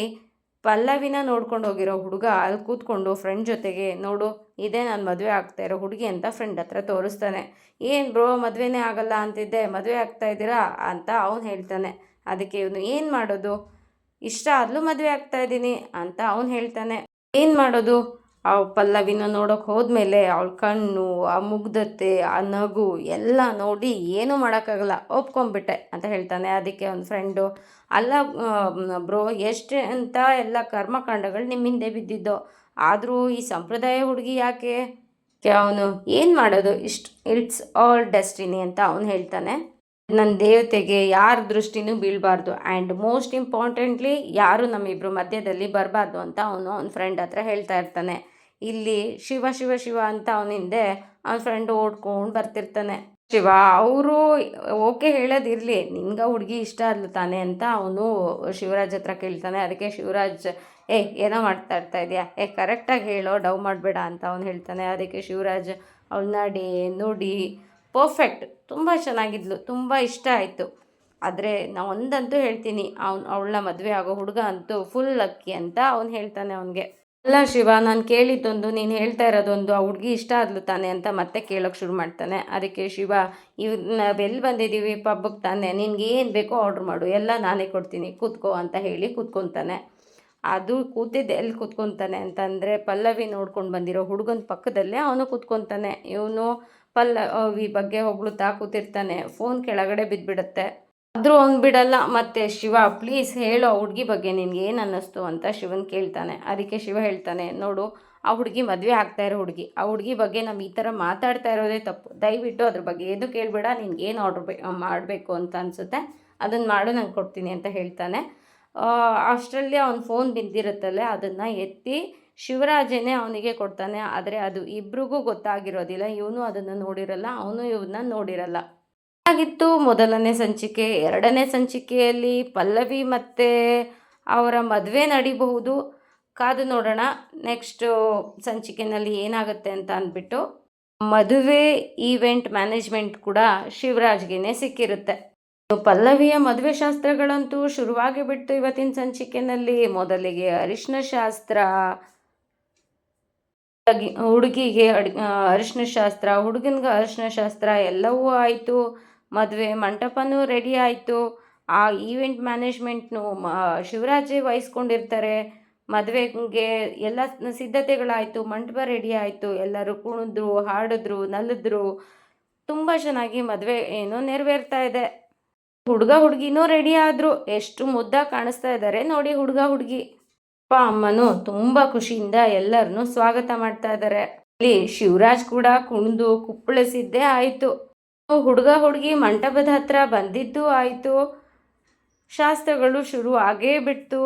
ಪಲ್ಲವಿನ ನೋಡ್ಕೊಂಡು ಹೋಗಿರೋ ಹುಡುಗ ಅಲ್ಲಿ ಕೂತ್ಕೊಂಡು ಫ್ರೆಂಡ್ ಜೊತೆಗೆ, ನೋಡು, ಇದೇ ನಾನು ಮದುವೆ ಆಗ್ತಾ ಇರೋ ಹುಡುಗಿ ಅಂತ ಫ್ರೆಂಡ್ ಹತ್ರ ತೋರಿಸ್ತಾನೆ. ಏನು ಬ್ರೋ ಮದುವೆನೇ ಆಗಲ್ಲ ಅಂತಿದ್ದೆ, ಮದುವೆ ಆಗ್ತಾ ಇದ್ದೀರಾ? ಅಂತ ಅವನು ಹೇಳ್ತಾನೆ. ಅದಕ್ಕೆ ಇವನು, ಏನು ಮಾಡೋದು? ಇಷ್ಟ ಆದಲೂ ಮದುವೆ ಆಗ್ತಾ ಇದ್ದೀನಿ ಅಂತ ಅವನು ಹೇಳ್ತಾನೆ. ಏನು ಮಾಡೋದು? ಆ ಪಲ್ಲವಿನ ನೋಡೋಕೆ ಹೋದ್ಮೇಲೆ ಅವಳ ಕಣ್ಣು, ಆ ಮುಗ್ಧತೆ, ಆ ನಗು ಎಲ್ಲ ನೋಡಿ ಏನೂ ಮಾಡೋಕ್ಕಾಗಲ್ಲ, ಒಪ್ಕೊಂಬಿಟ್ಟೆ ಅಂತ ಹೇಳ್ತಾನೆ. ಅದಕ್ಕೆ ಒಂದು ಫ್ರೆಂಡು ಅಲ್ಲ ಬ್ರೋ ಎಷ್ಟು ಅಂತ ಎಲ್ಲ ಕರ್ಮಕಾಂಡಗಳು ನಿಮ್ಮ ಹಿಂದೆ ಬಿದ್ದಿದ್ದು, ಆದರೂ ಈ ಸಂಪ್ರದಾಯ ಹುಡುಗಿ ಯಾಕೆ? ಅವನು ಏನು ಮಾಡೋದು? ಇಷ್ಟು, ಇಟ್ಸ್ ಆಲ್ ಡೆಸ್ಟಿನಿ ಅಂತ ಅವನು ಹೇಳ್ತಾನೆ. ನನ್ನ ದೇವತೆಗೆ ಯಾರ ದೃಷ್ಟಿನೂ ಬೀಳಬಾರ್ದು ಆ್ಯಂಡ್ ಮೋಸ್ಟ್ ಇಂಪಾರ್ಟೆಂಟ್ಲಿ ಯಾರು ನಮ್ಮಿಬ್ಬರು ಮಧ್ಯದಲ್ಲಿ ಬರಬಾರ್ದು ಅಂತ ಅವನು ಅವ್ನ ಫ್ರೆಂಡ್ ಹತ್ರ ಹೇಳ್ತಾ ಇರ್ತಾನೆ. ಇಲ್ಲಿ ಶಿವ ಶಿವ ಶಿವ ಅಂತ ಅವನ ಹಿಂದೆ ಅವನ ಫ್ರೆಂಡ್ ಓಡ್ಕೊಂಡು ಬರ್ತಿರ್ತಾನೆ. ಶಿವ, ಅವರು ಓಕೆ ಹೇಳೋದಿರಲಿ ನಿನ್ಗೆ ಹುಡುಗಿ ಇಷ್ಟ ಅಲ್ಲ ತಾನೆ ಅಂತ ಅವನು ಶಿವರಾಜ್ ಹತ್ರ ಕೇಳ್ತಾನೆ. ಅದಕ್ಕೆ ಶಿವರಾಜ್, ಏ, ಏನೋ ಮಾಡ್ತಾ ಇರ್ತಾ ಇದೆಯಾ? ಏ ಕರೆಕ್ಟಾಗಿ ಹೇಳೋ ಡವ್ ಮಾಡಬೇಡ ಅಂತ ಅವನು ಹೇಳ್ತಾನೆ. ಅದಕ್ಕೆ ಶಿವರಾಜ್ ಅವಳನ್ನ ನಡಿ ನೋಡಿ ಪರ್ಫೆಕ್ಟ್ ತುಂಬ ಚೆನ್ನಾಗಿದ್ಲು, ತುಂಬ ಇಷ್ಟ ಆಯಿತು. ಆದರೆ ನಾನು ಒಂದಂತೂ ಹೇಳ್ತೀನಿ, ಅವ್ನು ಅವಳನ್ನ ಮದುವೆ ಆಗೋ ಹುಡುಗ ಅಂತೂ ಫುಲ್ ಲಕ್ಕಿ ಅಂತ ಅವ್ನು ಹೇಳ್ತಾನೆ ಅವನಿಗೆ. ಅಲ್ಲ ಶಿವ, ನಾನು ಕೇಳಿದ್ದೊಂದು, ನೀನು ಹೇಳ್ತಾ ಇರೋದೊಂದು, ಆ ಹುಡುಗಿ ಇಷ್ಟ ಆದ್ಲು ತಾನೆ ಅಂತ ಮತ್ತೆ ಕೇಳೋಕ್ಕೆ ಶುರು ಮಾಡ್ತಾನೆ. ಅದಕ್ಕೆ ಶಿವ ಇವ್ ನಾವೆಲ್ಲಿ ಬಂದಿದ್ದೀವಿ ಪಬ್ಬಕ್ಕೆ ತಾನೆ. ನಿನ್ಗೆ ಏನು ಬೇಕೋ ಆರ್ಡ್ರ್ ಮಾಡು. ಎಲ್ಲ ನಾನೇ ಕೊಡ್ತೀನಿ. ಕೂತ್ಕೋ ಅಂತ ಹೇಳಿ ಕೂತ್ಕೊತಾನೆ. ಅದು ಕೂತಿದ್ದು. ಎಲ್ಲಿ ಕೂತ್ಕೊತಾನೆ ಅಂತಂದರೆ ಪಲ್ಲವಿ ನೋಡ್ಕೊಂಡು ಬಂದಿರೋ ಹುಡುಗನ ಪಕ್ಕದಲ್ಲೇ ಅವನು ಕೂತ್ಕೊತಾನೆ. ಇವನು ಪಲ್ಲವಿ ಬಗ್ಗೆ ಹೊಗಳುತ್ತಾ ಕೂತಿರ್ತಾನೆ. ಫೋನ್ ಕೆಳಗಡೆ ಬಿದ್ದುಬಿಡುತ್ತೆ ಆದರೂ ಅವ್ನು ಬಿಡಲ್ಲ. ಮತ್ತೆ ಶಿವ, ಪ್ಲೀಸ್ ಹೇಳು ಆ ಹುಡುಗಿ ಬಗ್ಗೆ ನಿನ್ಗೆ ಏನು ಅನ್ನಿಸ್ತು? ಅಂತ ಶಿವನ್ ಕೇಳ್ತಾನೆ. ಅದಕ್ಕೆ ಶಿವ ಹೇಳ್ತಾನೆ, ನೋಡು, ಆ ಹುಡುಗಿ ಮದುವೆ ಆಗ್ತಾ ಇರೋ ಹುಡುಗಿ. ಆ ಹುಡುಗಿ ಬಗ್ಗೆ ನಮ್ಮ ಈ ಥರ ಮಾತಾಡ್ತಾ ಇರೋದೇ ತಪ್ಪು. ದಯವಿಟ್ಟು ಅದ್ರ ಬಗ್ಗೆ ಏನು ಕೇಳಬೇಡ. ನಿನ್ಗೆ ಏನು ಆರ್ಡ್ರ್ ಬೇ ಮಾಡಬೇಕು ಅಂತ ಅನಿಸುತ್ತೆ ಅದನ್ನು ಮಾಡು, ನಂಗೆ ಕೊಡ್ತೀನಿ ಅಂತ ಹೇಳ್ತಾನೆ. ಅಷ್ಟರಲ್ಲಿ ಅವ್ನ ಫೋನ್ ಬಿದ್ದಿರುತ್ತಲ್ಲ, ಅದನ್ನು ಎತ್ತಿ ಶಿವರಾಜನೇ ಅವನಿಗೆ ಕೊಡ್ತಾನೆ. ಆದರೆ ಅದು ಇಬ್ರಿಗೂ ಗೊತ್ತಾಗಿರೋದಿಲ್ಲ. ಇವನು ಅದನ್ನು ನೋಡಿರಲ್ಲ, ಅವನು ಇವನ್ನ ನೋಡಿರಲ್ಲ. ಆಗಿತ್ತು. ಮೊದಲನೇ ಸಂಚಿಕೆ, ಎರಡನೇ ಸಂಚಿಕೆಯಲ್ಲಿ ಪಲ್ಲವಿ ಮತ್ತು ಅವರ ಮದುವೆ ನಡಿಬಹುದು. ಕಾದು ನೋಡೋಣ. ನೆಕ್ಸ್ಟು ಸಂಚಿಕೆನಲ್ಲಿ ಏನಾಗುತ್ತೆ ಅಂತ ಅಂದ್ಬಿಟ್ಟು, ಮದುವೆ ಈವೆಂಟ್ ಮ್ಯಾನೇಜ್ಮೆಂಟ್ ಕೂಡ ಶಿವರಾಜ್ಗೆ ಸಿಕ್ಕಿರುತ್ತೆ. ಪಲ್ಲವಿಯ ಮದುವೆ ಶಾಸ್ತ್ರಗಳಂತೂ ಶುರುವಾಗಿ ಬಿಟ್ಟು ಇವತ್ತಿನ ಸಂಚಿಕೆಯಲ್ಲಿ ಮೊದಲಿಗೆ ಅರಿಶಿನ ಶಾಸ್ತ್ರ ಹುಡುಗಿಗೆ ಅಡಿ ಅರಿಶಿನ ಶಾಸ್ತ್ರ ಹುಡುಗನ್ಗೆ ಅರಿಶಿನ ಶಾಸ್ತ್ರ ಎಲ್ಲವೂ ಆಯಿತು. ಮದುವೆ ಮಂಟಪನೂ ರೆಡಿ ಆಯಿತು. ಆ ಈವೆಂಟ್ ಮ್ಯಾನೇಜ್ಮೆಂಟ್ನು ಶಿವರಾಜೇ ವಹಿಸ್ಕೊಂಡಿರ್ತಾರೆ. ಮದುವೆಗೆ ಎಲ್ಲ ಸಿದ್ಧತೆಗಳಾಯಿತು, ಮಂಟಪ ರೆಡಿ ಆಯಿತು. ಎಲ್ಲರೂ ಕುಣಿದ್ರು, ಹಾಡಿದ್ರು, ನಲಿದ್ರು. ತುಂಬ ಚೆನ್ನಾಗಿ ಮದುವೆ ಏನೋ ನೆರವೇರ್ತಾ ಇದೆ. ಹುಡುಗ ಹುಡುಗಿನೂ ರೆಡಿ ಆದರು. ಎಷ್ಟು ಮುದ್ದಾಗಿ ಕಾಣಿಸ್ತಾ ಇದ್ದಾರೆ ನೋಡಿ ಹುಡುಗ ಹುಡುಗಿ. ಅಪ್ಪ, ಅಮ್ಮನು ತುಂಬ ಖುಷಿಯಿಂದ ಎಲ್ಲರನ್ನೂ ಸ್ವಾಗತ ಮಾಡ್ತಾ ಇದ್ದಾರೆ ಇಲ್ಲಿ ಶಿವರಾಜ್ ಕೂಡ ಕುಣಿದು ಕುಪ್ಪಳಿಸಿದ್ದೇ ಆಯಿತು. ಹುಡುಗ ಹುಡುಗಿ ಮಂಟಪದ ಹತ್ರ ಬಂದಿದ್ದು ಆಯಿತು. ಶಾಸ್ತ್ರಗಳು ಶುರು ಆಗೇ ಬಿಡ್ತು.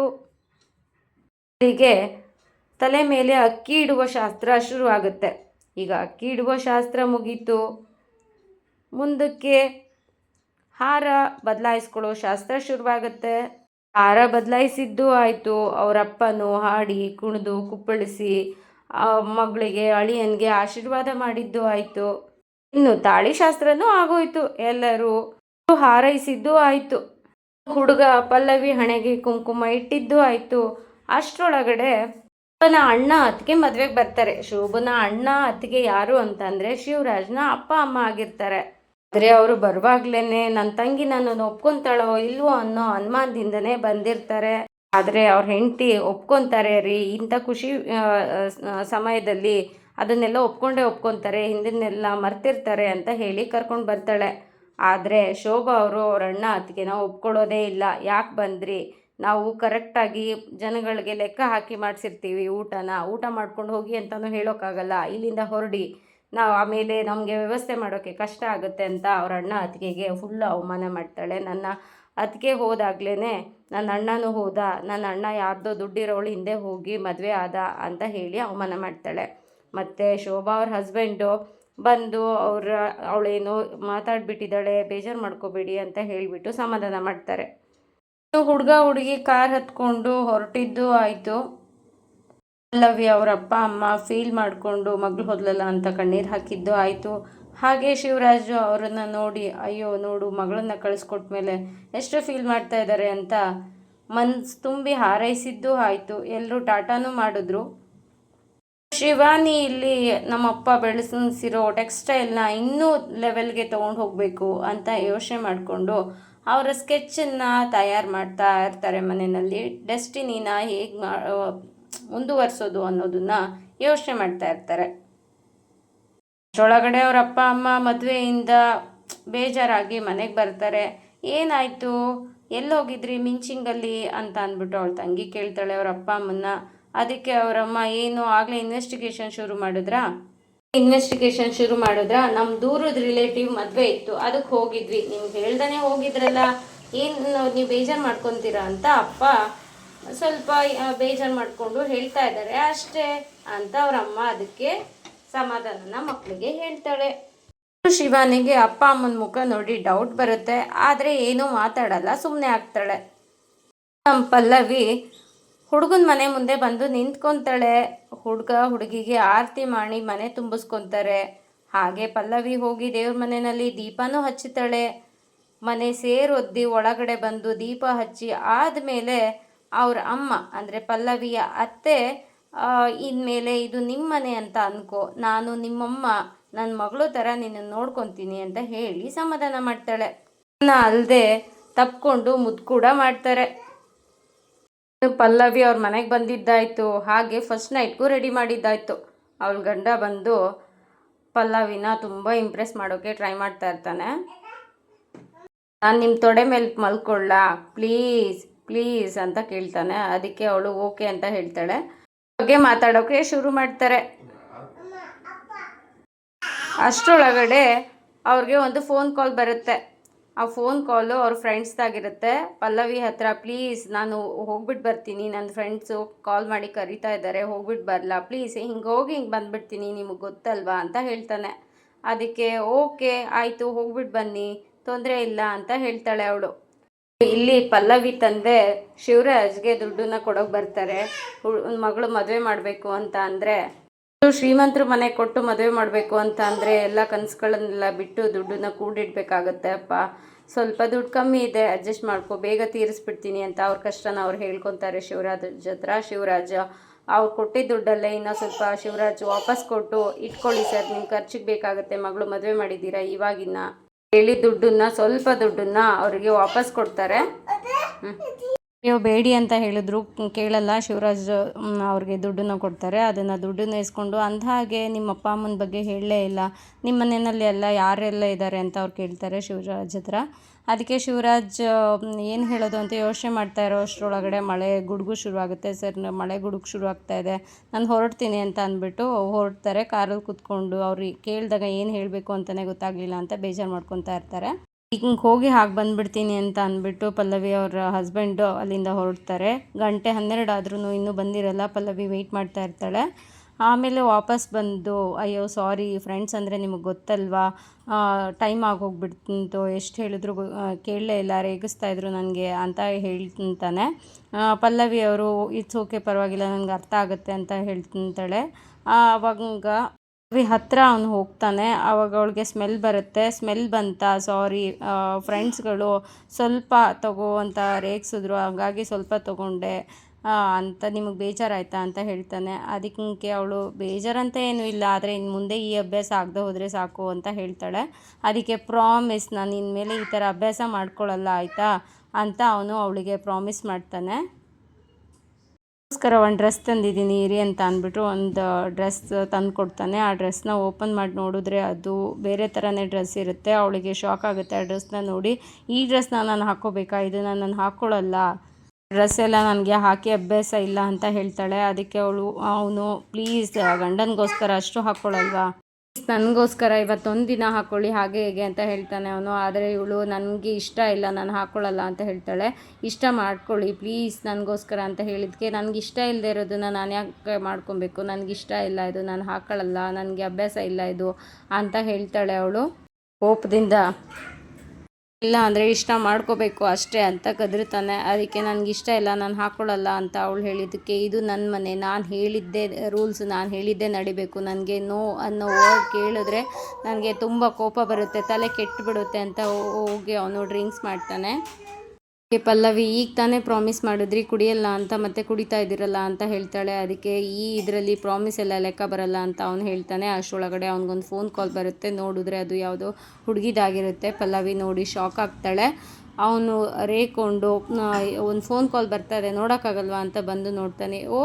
ಹೀಗೆ ತಲೆ ಮೇಲೆ ಅಕ್ಕಿ ಇಡುವ ಶಾಸ್ತ್ರ ಶುರು ಆಗುತ್ತೆ. ಈಗ ಅಕ್ಕಿ ಇಡುವ ಶಾಸ್ತ್ರ ಮುಗೀತು. ಮುಂದಕ್ಕೆ ಹಾರ ಬದಲಾಯಿಸ್ಕೊಳ್ಳೋ ಶಾಸ್ತ್ರ ಶುರುವಾಗುತ್ತೆ. ಹಾರ ಬದಲಾಯಿಸಿದ್ದು ಆಯಿತು. ಅವರಪ್ಪನು ಹಾಡಿ, ಕುಣಿದು, ಕುಪ್ಪಳಿಸಿ ಮಗಳಿಗೆ, ಅಳಿಯನಿಗೆ ಆಶೀರ್ವಾದ ಮಾಡಿದ್ದು ಆಯಿತು. ಇನ್ನು ತಾಳಿ ಶಾಸ್ತ್ರನೂ ಆಗೋಯ್ತು. ಎಲ್ಲರೂ ಹಾರೈಸಿದ್ದು ಆಯಿತು. ಹುಡುಗ ಪಲ್ಲವಿ ಹಣೆಗೆ ಕುಂಕುಮ ಇಟ್ಟಿದ್ದು ಆಯಿತು. ಅಷ್ಟರೊಳಗಡೆ ಶೋಭನ ಅಣ್ಣ ಅತ್ತಿಗೆ ಮದುವೆಗೆ ಬರ್ತಾರೆ. ಶೋಭನ ಅಣ್ಣ ಅತ್ತಿಗೆ ಯಾರು ಅಂತಂದರೆ ಶಿವರಾಜ್ನ ಅಪ್ಪ ಅಮ್ಮ ಆಗಿರ್ತಾರೆ. ಆದರೆ ಅವರು ಬರುವಾಗ್ಲೇನೆ ನನ್ನ ತಂಗಿ ನನ್ನನ್ನು ಒಪ್ಕೊಂತಾಳೋ ಇಲ್ವೋ ಅನ್ನೋ ಅನುಮಾನದಿಂದನೇ ಬಂದಿರ್ತಾರೆ. ಆದರೆ ಅವ್ರ ಹೆಂಡತಿ ಒಪ್ಕೊಂತಾರೆ ರೀ, ಇಂಥ ಖುಷಿ ಸಮಯದಲ್ಲಿ ಅದನ್ನೆಲ್ಲ ಒಪ್ಕೊಂಡೇ ಒಪ್ಕೊತಾರೆ ಹಿಂದಿನೆಲ್ಲ ಮರ್ತಿರ್ತಾರೆ ಅಂತ ಹೇಳಿ ಕರ್ಕೊಂಡು ಬರ್ತಾಳೆ. ಆದರೆ ಶೋಭಾ ಅವರು ಅವ್ರ ಅಣ್ಣ ಅತ್ತಿಗೆನ ಒಪ್ಕೊಳ್ಳೋದೇ ಇಲ್ಲ. ಯಾಕೆ ಬಂದ್ರಿ? ನಾವು ಕರೆಕ್ಟಾಗಿ ಜನಗಳಿಗೆ ಲೆಕ್ಕ ಹಾಕಿ ಮಾಡಿಸಿರ್ತೀವಿ ಊಟನ. ಊಟ ಮಾಡ್ಕೊಂಡು ಹೋಗಿ ಅಂತಲೂ ಹೇಳೋಕ್ಕಾಗಲ್ಲ. ಇಲ್ಲಿಂದ ಹೊರಡಿ. ನಾವು ಆಮೇಲೆ ನಮಗೆ ವ್ಯವಸ್ಥೆ ಮಾಡೋಕ್ಕೆ ಕಷ್ಟ ಆಗುತ್ತೆ ಅಂತ ಅವ್ರ ಅಣ್ಣ ಅತ್ತಿಗೆಗೆ ಫುಲ್ಲು ಅವಮಾನ ಮಾಡ್ತಾಳೆ. ನನ್ನ ಅತ್ತಿಗೆ ಹೋದಾಗ್ಲೇ ನನ್ನ ಅಣ್ಣನೂ ಹೋದ. ನನ್ನ ಅಣ್ಣ ಯಾರ್ದೋ ದುಡ್ಡಿರೋಳು ಹಿಂದೆ ಹೋಗಿ ಮದುವೆ ಆದ ಅಂತ ಹೇಳಿ ಅವಮಾನ ಮಾಡ್ತಾಳೆ. ಮತ್ತು ಶೋಭಾ ಅವ್ರ ಹಸ್ಬೆಂಡು ಬಂದು ಅವರ, ಅವಳೇನು ಮಾತಾಡ್ಬಿಟ್ಟಿದ್ದಾಳೆ, ಬೇಜಾರು ಮಾಡ್ಕೋಬೇಡಿ ಅಂತ ಹೇಳಿಬಿಟ್ಟು ಸಮಾಧಾನ ಮಾಡ್ತಾರೆ. ಹುಡುಗ, ಹುಡುಗಿ ಕಾರ್ ಹತ್ಕೊಂಡು ಹೊರಟಿದ್ದು ಆಯಿತು. ಪಲ್ಲವಿ ಅವ್ರ ಅಪ್ಪ, ಅಮ್ಮ ಫೀಲ್ ಮಾಡಿಕೊಂಡು ಮಗಳು ಹೋದ್ಲಲ್ಲ ಅಂತ ಕಣ್ಣೀರು ಹಾಕಿದ್ದು ಆಯಿತು. ಹಾಗೆ ಶಿವರಾಜು ಅವರನ್ನು ನೋಡಿ, ಅಯ್ಯೋ, ನೋಡು, ಮಗಳನ್ನ ಕಳಿಸ್ಕೊಟ್ಮೇಲೆ ಎಷ್ಟು ಫೀಲ್ ಮಾಡ್ತಾ ಇದ್ದಾರೆ ಅಂತ ಮನ್ಸು ತುಂಬಿ ಹಾರೈಸಿದ್ದು ಆಯಿತು. ಎಲ್ಲರೂ ಟಾಟಾನು ಮಾಡಿದ್ರು. ಶಿವಾನಿ ಇಲ್ಲಿ ನಮ್ಮಪ್ಪ ಬೆಳೆಸಿರೋ ಟೆಕ್ಸ್ಟೈಲ್ನ ಇನ್ನೂ ಲೆವೆಲ್ಗೆ ತೊಗೊಂಡು ಹೋಗಬೇಕು ಅಂತ ಯೋಚನೆ ಮಾಡಿಕೊಂಡು ಅವರ ಸ್ಕೆಚ್ಚನ್ನು ತಯಾರು ಮಾಡ್ತಾ ಇರ್ತಾರೆ ಮನೆಯಲ್ಲಿ. ಡೆಸ್ಟಿನಿನ ಹೇಗೆ ಮಾ ಮುಂದುವರಿಸೋದು ಅನ್ನೋದನ್ನು ಯೋಚನೆ ಮಾಡ್ತಾ ಇರ್ತಾರೆ. ಅಷ್ಟರೊಳಗಡೆ ಅವ್ರ ಅಪ್ಪ, ಅಮ್ಮ ಮದುವೆಯಿಂದ ಬೇಜಾರಾಗಿ ಮನೆಗೆ ಬರ್ತಾರೆ. ಏನಾಯಿತು? ಎಲ್ಲೋಗಿದ್ರಿ ಮಿಂಚಿಂಗಲ್ಲಿ ಅಂತ ಅಂದ್ಬಿಟ್ಟು ಅವಳ ತಂಗಿ ಕೇಳ್ತಾಳೆ. ಅವ್ರ ಅಪ್ಪ ಅಮ್ಮನ್ನ ಅದಕ್ಕೆ ಅವರಮ್ಮ, ಏನು ಆಗಲೇ ಇನ್ವೆಸ್ಟಿಗೇಷನ್ ಶುರು ಮಾಡಿದ್ರಾ? ಇನ್ವೆಸ್ಟಿಗೇಷನ್ ಶುರು ಮಾಡಿದ್ರ? ನಮ್ಮ ದೂರದ ರಿಲೇಟಿವ್ ಮದುವೆ ಇತ್ತು ಅದಕ್ಕೆ ಹೋಗಿದ್ವಿ. ನಿಮ್ಗೆ ಹೇಳ್ದಾನೆ ಹೋಗಿದ್ರಲ್ಲ, ಏನು ನೀವು ಬೇಜಾರು ಮಾಡ್ಕೊತೀರಾ ಅಂತ ಅಪ್ಪ ಸ್ವಲ್ಪ ಬೇಜಾರು ಮಾಡಿಕೊಂಡು ಹೇಳ್ತಾ ಇದ್ದಾರೆ. ಅಷ್ಟೇ ಅಂತ ಅವರಮ್ಮ ಅದಕ್ಕೆ ಸಮಾಧಾನನ ಮಕ್ಕಳಿಗೆ ಹೇಳ್ತಾಳೆ. ಶಿವಾನಿಗೆ ಅಪ್ಪ ಅಮ್ಮನ ಮುಖ ನೋಡಿ ಡೌಟ್ ಬರುತ್ತೆ, ಆದರೆ ಏನೂ ಮಾತಾಡಲ್ಲ ಸುಮ್ಮನೆ ಆಗ್ತಾಳೆ. ನಮ್ಮ ಪಲ್ಲವಿ ಹುಡುಗನ ಮನೆ ಮುಂದೆ ಬಂದು ನಿಂತ್ಕೊತಾಳೆ. ಹುಡುಗ ಹುಡುಗಿಗೆ ಆರತಿ ಮಾಡಿ ಮನೆ ತುಂಬಿಸ್ಕೊತಾರೆ. ಹಾಗೆ ಪಲ್ಲವಿ ಹೋಗಿ ದೇವ್ರ ಮನೆಯಲ್ಲಿ ದೀಪನೂ ಹಚ್ಚುತ್ತಾಳೆ ಮನೆ ಸೇರೊದ್ದಿ ಒಳಗಡೆ ಬಂದು ದೀಪ ಹಚ್ಚಿ ಆದಮೇಲೆ ಅವ್ರ ಅಮ್ಮ, ಅಂದರೆ ಪಲ್ಲವಿಯ ಅತ್ತೆ ಇನ್ಮೇಲೆ ಇದು ನಿಮ್ಮ ಮನೆ ಅಂತ ಅನ್ಕೋ. ನಾನು ನಿಮ್ಮಮ್ಮ ನನ್ನ ಮಗಳು ಥರ ನಿನ್ನ ನೋಡ್ಕೊತೀನಿ ಅಂತ ಹೇಳಿ ಸಮಾಧಾನ ಮಾಡ್ತಾಳೆ. ಅಲ್ಲದೆ ತಪ್ಕೊಂಡು ಮುದ್ದು ಕೂಡ ಮಾಡ್ತಾರೆ. ಪಲ್ಲವಿ ಅವ್ರ ಮನೆಗೆ ಬಂದಿದ್ದಾಯಿತು. ಹಾಗೆ ಫಸ್ಟ್ ನೈಟ್ಗೂ ರೆಡಿ ಮಾಡಿದ್ದಾಯಿತು. ಅವಳ ಗಂಡ ಬಂದು ಪಲ್ಲವಿನ ತುಂಬ ಇಂಪ್ರೆಸ್ ಮಾಡೋಕ್ಕೆ ಟ್ರೈ ಮಾಡ್ತಾ ಇರ್ತಾನೆ. ನಾನು ನಿಮ್ಮ ತೊಡೆ ಮೇಲೆ ಮಲ್ಕೊಳ್ಳ ಪ್ಲೀಸ್ ಪ್ಲೀಸ್ ಅಂತ ಕೇಳ್ತಾನೆ. ಅದಕ್ಕೆ ಅವಳು ಓಕೆ ಅಂತ ಹೇಳ್ತಾಳೆ. ಬಗ್ಗೆ ಮಾತಾಡೋಕೆ ಶುರು ಮಾಡ್ತಾರೆ. ಅಷ್ಟರೊಳಗಡೆ ಅವ್ರಿಗೆ ಒಂದು ಫೋನ್ ಕಾಲ್ ಬರುತ್ತೆ. ಆ ಫೋನ್ ಕಾಲು ಅವ್ರ ಫ್ರೆಂಡ್ಸ್ದಾಗಿರುತ್ತೆ ಪಲ್ಲವಿ ಹತ್ರ ಪ್ಲೀಸ್ ನಾನು ಹೋಗ್ಬಿಟ್ಟು ಬರ್ತೀನಿ. ನನ್ನ ಫ್ರೆಂಡ್ಸು ಕಾಲ್ ಮಾಡಿ ಕರಿತಾ ಇದ್ದಾರೆ ಹೋಗ್ಬಿಟ್ಟು ಬರಲ್ಲ ಪ್ಲೀಸ್ ಹಿಂಗೆ ಹೋಗಿ ಹಿಂಗೆ ಬಂದುಬಿಡ್ತೀನಿ. ನಿಮಗೆ ಗೊತ್ತಲ್ವಾ ಅಂತ ಹೇಳ್ತಾನೆ. ಅದಕ್ಕೆ ಓಕೆ, ಆಯಿತು ಹೋಗ್ಬಿಟ್ಟು ಬನ್ನಿ. ತೊಂದರೆ ಇಲ್ಲ ಅಂತ ಹೇಳ್ತಾಳೆ ಅವಳು. ಇಲ್ಲಿ ಪಲ್ಲವಿ ತಂದೆ ಶಿವರಾಜ್ಗೆ ದುಡ್ಡನ್ನ ಕೊಡೋಕೆ ಬರ್ತಾರೆ. ಮಗಳು ಮದುವೆ ಮಾಡಬೇಕು ಅಂತ ಅಂದರೆ ಶ್ರೀಮಂತರು ಮನೆ ಕೊಟ್ಟು ಮದುವೆ ಮಾಡಬೇಕು ಅಂತ ಅಂದರೆ ಎಲ್ಲ ಕನಸುಗಳನ್ನೆಲ್ಲ ಬಿಟ್ಟು ದುಡ್ಡನ್ನ ಕೂಡಿಡ್ಬೇಕಾಗತ್ತೆ ಅಪ್ಪ. ಸ್ವಲ್ಪ ದುಡ್ಡು ಕಮ್ಮಿ ಇದೆ, ಅಡ್ಜಸ್ಟ್ ಮಾಡ್ಕೊ, ಬೇಗ ತೀರಿಸ್ಬಿಡ್ತೀನಿ ಅಂತ ಅವ್ರ ಕಷ್ಟನ ಅವ್ರು ಹೇಳ್ಕೊತಾರೆ ಶಿವರಾಜ್ ಹತ್ರ. ಶಿವರಾಜ, ಅವ್ರು ಕೊಟ್ಟಿದ್ದ ದುಡ್ಡಲ್ಲೇ ಇನ್ನೂ ಸ್ವಲ್ಪ ಶಿವರಾಜ್ ವಾಪಸ್ ಕೊಟ್ಟು ಇಟ್ಕೊಳ್ಳಿ ಸರ್ ನಿಮ್ಮ ಖರ್ಚಿಗೆ ಬೇಕಾಗುತ್ತೆ, ಮಗಳು ಮದುವೆ ಮಾಡಿದ್ದೀರಾ ಇವಾಗಿನ ಹೇಳಿ ದುಡ್ಡನ್ನ, ಸ್ವಲ್ಪ ದುಡ್ಡನ್ನ ಅವರಿಗೆ ವಾಪಸ್ ಕೊಡ್ತಾರೆ. ಅಯ್ಯೋ ಬೇಡಿ ಅಂತ ಹೇಳಿದ್ರು, ಕೇಳಲ್ಲ, ಶಿವರಾಜ್ ಅವ್ರಿಗೆ ದುಡ್ಡನ್ನು ಕೊಡ್ತಾರೆ, ಅದನ್ನು ದುಡ್ಡನ್ನ ಇಸ್ಕೊಂಡು ಅಂದ ಹಾಗೆ ನಿಮ್ಮ ಅಪ್ಪ ಅಮ್ಮನ ಬಗ್ಗೆ ಹೇಳಲೇ ಇಲ್ಲ. ನಿಮ್ಮ ಮನೆಯಲ್ಲಿ ಎಲ್ಲ ಯಾರೆಲ್ಲ ಇದ್ದಾರೆ ಅಂತ ಅವ್ರು ಕೇಳ್ತಾರೆ ಶಿವರಾಜ್ ಹತ್ರ. ಅದಕ್ಕೆ ಶಿವರಾಜ್ ಏನು ಹೇಳೋದು ಅಂತ ಯೋಚನೆ ಮಾಡ್ತಾ ಇರೋ ಅಷ್ಟರೊಳಗಡೆ ಮಳೆ ಗುಡುಗು ಶುರುವಾಗುತ್ತೆ. ಸರ್ ಮಳೆ ಗುಡುಗು ಶುರುವಾಗ್ತಾ ಇದೆ. ನಾನು ಹೊರಡ್ತೀನಿ ಅಂತ ಅಂದ್ಬಿಟ್ಟು ಹೊರಡ್ತಾರೆ. ಕಾರಲ್ಲಿ ಕೂತ್ಕೊಂಡು ಅವ್ರಿಗೆ ಕೇಳಿದಾಗ ಏನು ಹೇಳಬೇಕು ಅಂತಲೇ ಗೊತ್ತಾಗಲಿಲ್ಲ ಅಂತ ಬೇಜಾರು ಮಾಡ್ಕೊತಾ ಇರ್ತಾರೆ. ಹಿಂಗೆ ಹೋಗಿ ಹಾಗೆ ಬಂದ್ಬಿಡ್ತೀನಿ ಅಂತ ಅಂದ್ಬಿಟ್ಟು ಪಲ್ಲವಿ ಅವರ ಹಸ್ಬೆಂಡು ಅಲ್ಲಿಂದ ಹೊರಡ್ತಾರೆ. ಗಂಟೆ ಹನ್ನೆರಡು ಆದ್ರೂ ಇನ್ನೂ ಬಂದಿರಲ್ಲ, ಪಲ್ಲವಿ ವೆಯ್ಟ್ ಮಾಡ್ತಾ ಇರ್ತಾಳೆ. ಆಮೇಲೆ ವಾಪಸ್ ಬಂದು, ಅಯ್ಯೋ ಸಾರಿ ಫ್ರೆಂಡ್ಸ್ ಅಂದರೆ ನಿಮಗೆ ಗೊತ್ತಲ್ವಾ? ಟೈಮ್ ಆಗೋಗ್ಬಿಡ್ತು ಎಷ್ಟು ಹೇಳಿದ್ರು ಕೇಳಲೇ ಇಲ್ಲ, ರೇಗಿಸ್ತಾ ಇದ್ರು ನನಗೆ ಅಂತ ಹೇಳ್ತಂತಾನೆ ಪಲ್ಲವಿ ಅವರು ಇಟ್ಸ್ ಓಕೆ ಪರವಾಗಿಲ್ಲ, ನನಗೆ ಅರ್ಥ ಆಗುತ್ತೆ ಅಂತ ಹೇಳ್ತಂತಾಳೆ ಆವಾಗ ಹತ್ತಿರ ಅವನು ಹೋಗ್ತಾನೆ ಆವಾಗ ಅವಳಿಗೆ ಸ್ಮೆಲ್ ಬರುತ್ತೆ. ಸ್ಮೆಲ್ ಬಂತ? ಸಾರಿ ಫ್ರೆಂಡ್ಸ್ಗಳು ಸ್ವಲ್ಪ ತಗೋ ಅಂತ ರೇಗಿಸಿದ್ರು, ಹಾಗಾಗಿ ಸ್ವಲ್ಪ ತಗೊಂಡೆ. ಅಂತ ನಿಮಗೆ ಬೇಜಾರಾಯ್ತಾ ಅಂತ ಹೇಳ್ತಾನೆ. ಅದಕ್ಕೆ ಅವಳು, ಬೇಜಾರಂತ ಏನೂ ಇಲ್ಲ, ಆದರೆ ಇನ್ನು ಮುಂದೆ ಈ ಅಭ್ಯಾಸ ಆಗದೆ ಹೋದರೆ ಸಾಕು ಅಂತ ಹೇಳ್ತಾಳೆ. ಅದಕ್ಕೆ ಪ್ರಾಮಿಸ್ ನಾನು ಇನ್ಮೇಲೆ ಈ ಥರ ಅಭ್ಯಾಸ ಮಾಡ್ಕೊಳ್ಳಲ್ಲ ಆಯಿತಾ? ಅಂತ ಅವನು ಅವಳಿಗೆ ಪ್ರಾಮಿಸ್ ಮಾಡ್ತಾನೆ. ಗೋಸ್ಕರ ಒಂದು ಡ್ರೆಸ್ ತಂದಿದ್ದೀನಿ, ಇರಿ ಅಂತ ಅಂದ್ಬಿಟ್ಟು ಒಂದು ಡ್ರೆಸ್ ತಂದು ಕೊಡ್ತಾನೆ ಆ ಡ್ರೆಸ್ನ ಓಪನ್ ಮಾಡಿ ನೋಡಿದ್ರೆ ಅದು ಬೇರೆ ಥರನೇ ಡ್ರೆಸ್ ಇರುತ್ತೆ. ಅವಳಿಗೆ ಶಾಕ್ ಆಗುತ್ತೆ ಆ ಡ್ರೆಸ್ನ ನೋಡಿ. ಈ ಡ್ರೆಸ್ನ ನಾನು ಹಾಕ್ಕೋಬೇಕಾ? ಇದನ್ನು ನಾನು ಹಾಕ್ಕೊಳ್ಳಲ್ಲ ಡ್ರೆಸ್ ಎಲ್ಲ ನನಗೆ ಹಾಕಿ ಅಭ್ಯಾಸ ಇಲ್ಲ ಅಂತ ಹೇಳ್ತಾಳೆ. ಅದಕ್ಕೆ ಅವಳು ಅವನು ಪ್ಲೀಸ್ ಗಂಡನಿಗೋಸ್ಕರ ಅಷ್ಟು ಹಾಕ್ಕೊಳ್ಳಲ್ವಾ ನನಗೋಸ್ಕರ ಇವತ್ತೊಂದು ದಿನ ಹಾಕ್ಕೊಳ್ಳಿ ಹಾಗೆ ಹೇಗೆ ಅಂತ ಹೇಳ್ತಾನೆ ಅವನು. ಆದರೆ ಇವಳು ನನಗೆ ಇಷ್ಟ ಇಲ್ಲ, ನಾನು ಹಾಕ್ಕೊಳ್ಳಲ್ಲ ಅಂತ ಹೇಳ್ತಾಳೆ. ಇಷ್ಟ ಮಾಡ್ಕೊಳ್ಳಿ, ಪ್ಲೀಸ್ ನನಗೋಸ್ಕರ ಅಂತ ಹೇಳಿದ್ಕೆ. ನನಗೆ ಇಷ್ಟ ಇಲ್ಲದೆ ಇರೋದನ್ನು ನಾನು ಯಾಕೆ ಮಾಡ್ಕೊಬೇಕು? ಇಷ್ಟ ಇಲ್ಲ ಇದು, ನಾನು ಹಾಕ್ಕೊಳ್ಳಲ್ಲ ನನಗೆ ಅಭ್ಯಾಸ ಇಲ್ಲ ಇದು ಅಂತ ಹೇಳ್ತಾಳೆ ಅವಳು. ಕೋಪದಿಂದ ಇಲ್ಲ ಅಂದರೆ ಇಷ್ಟ ಮಾಡ್ಕೋಬೇಕು ಅಷ್ಟೇ ಅಂತ ಕದರ್ತಾನೆ ಅದಕ್ಕೆ ನನಗೆ ಇಷ್ಟ ಇಲ್ಲ, ನಾನು ಹಾಕ್ಕೊಳ್ಳಲ್ಲ ಅಂತ ಅವಳು ಹೇಳಿದ್ದಕ್ಕೆ ಇದು ನನ್ನ ಮನೆ, ನಾನು ಹೇಳಿದ್ದೆ ರೂಲ್ಸ್ ನಾನು ಹೇಳಿದ್ದೆ ನಡಿಬೇಕು. ನನಗೆ ನೋ ಅನ್ನೋ ವರ್ಡ್ ಕೇಳಿದ್ರೆ ನನಗೆ ತುಂಬ ಕೋಪ ಬರುತ್ತೆ, ತಲೆ ಕೆಟ್ಟು ಬಿಡುತ್ತೆ ಅಂತ ಹೋಗಿ ಅವನು ಡ್ರಿಂಕ್ಸ್ ಮಾಡ್ತಾನೆ. ಪಲ್ಲವಿ, ಈಗ ತಾನೇ ಪ್ರಾಮಿಸ್ ಮಾಡಿದ್ರಿ ಕುಡಿಯಲ್ಲ ಅಂತ ಮತ್ತೆ ಕುಡಿತಾ ಇದ್ದೀರಲ್ಲ ಅಂತ ಹೇಳ್ತಾಳೆ. ಅದಕ್ಕೆ ಈ ಇದರಲ್ಲಿ ಪ್ರಾಮಿಸ್ ಎಲ್ಲ ಲೆಕ್ಕ ಬರಲ್ಲ ಅಂತ ಅವನು ಹೇಳ್ತಾನೆ. ಅಷ್ಟರೊಳಗಡೆ ಅವ್ನಿಗೊಂದು ಫೋನ್ ಕಾಲ್ ಬರುತ್ತೆ. ನೋಡಿದ್ರೆ ಅದು ಯಾವುದೋ ಹುಡುಗಿದಾಗಿರುತ್ತೆ. ಪಲ್ಲವಿ ನೋಡಿ ಶಾಕ್ ಆಗ್ತಾಳೆ. ಅವನು ರೇಕೊಂಡು ಒಂದು ಫೋನ್ ಕಾಲ್ ಬರ್ತಾ ಇದೆ, ನೋಡೋಕ್ಕಾಗಲ್ವಾ ಅಂತ ಬಂದು ನೋಡ್ತಾನೆ. ಓ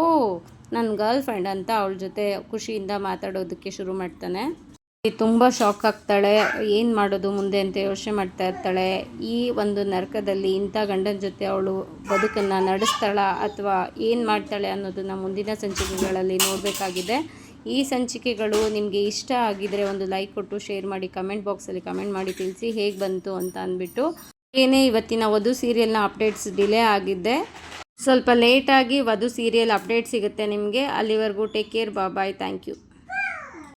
ನನ್ನ ಗರ್ಲ್ ಫ್ರೆಂಡ್ ಅಂತ ಅವಳ ಜೊತೆ ಖುಷಿಯಿಂದ ಮಾತಾಡೋದಕ್ಕೆ ಶುರು ಮಾಡ್ತಾನೆ. ತುಂಬ ಶಾಕ್ ಆಗ್ತಾಳೆ. ಏನು ಮಾಡೋದು ಮುಂದೆ ಅಂತ ಯೋಚನೆ ಮಾಡ್ತಾ ಇರ್ತಾಳೆ. ಈ ಒಂದು ನರಕದಲ್ಲಿ ಇಂಥ ಗಂಡನ ಜೊತೆ ಅವಳು ಬದುಕನ್ನು ನಡೆಸ್ತಾಳ ಅಥವಾ ಏನು ಮಾಡ್ತಾಳೆ ಅನ್ನೋದನ್ನು ಮುಂದಿನ ಸಂಚಿಕೆಗಳಲ್ಲಿ ನೋಡಬೇಕಾಗಿದೆ. ಈ ಸಂಚಿಕೆಗಳು ನಿಮಗೆ ಇಷ್ಟ ಆಗಿದರೆ ಒಂದು ಲೈಕ್ ಕೊಟ್ಟು ಶೇರ್ ಮಾಡಿ ಕಮೆಂಟ್ ಬಾಕ್ಸಲ್ಲಿ ಕಮೆಂಟ್ ಮಾಡಿ ತಿಳಿಸಿ ಹೇಗೆ ಬಂತು ಅಂತ ಅಂದ್ಬಿಟ್ಟು. ಏನೇ ಇವತ್ತಿನ ವಧು ಸೀರಿಯಲ್ನ ಅಪ್ಡೇಟ್ಸ್ ಡಿಲೇ ಆಗಿದ್ದೆ. ಸ್ವಲ್ಪ ಲೇಟಾಗಿ ವಧು ಸೀರಿಯಲ್ ಅಪ್ಡೇಟ್ ಸಿಗುತ್ತೆ ನಿಮಗೆ. ಅಲ್ಲಿವರೆಗೂ take care bye thank you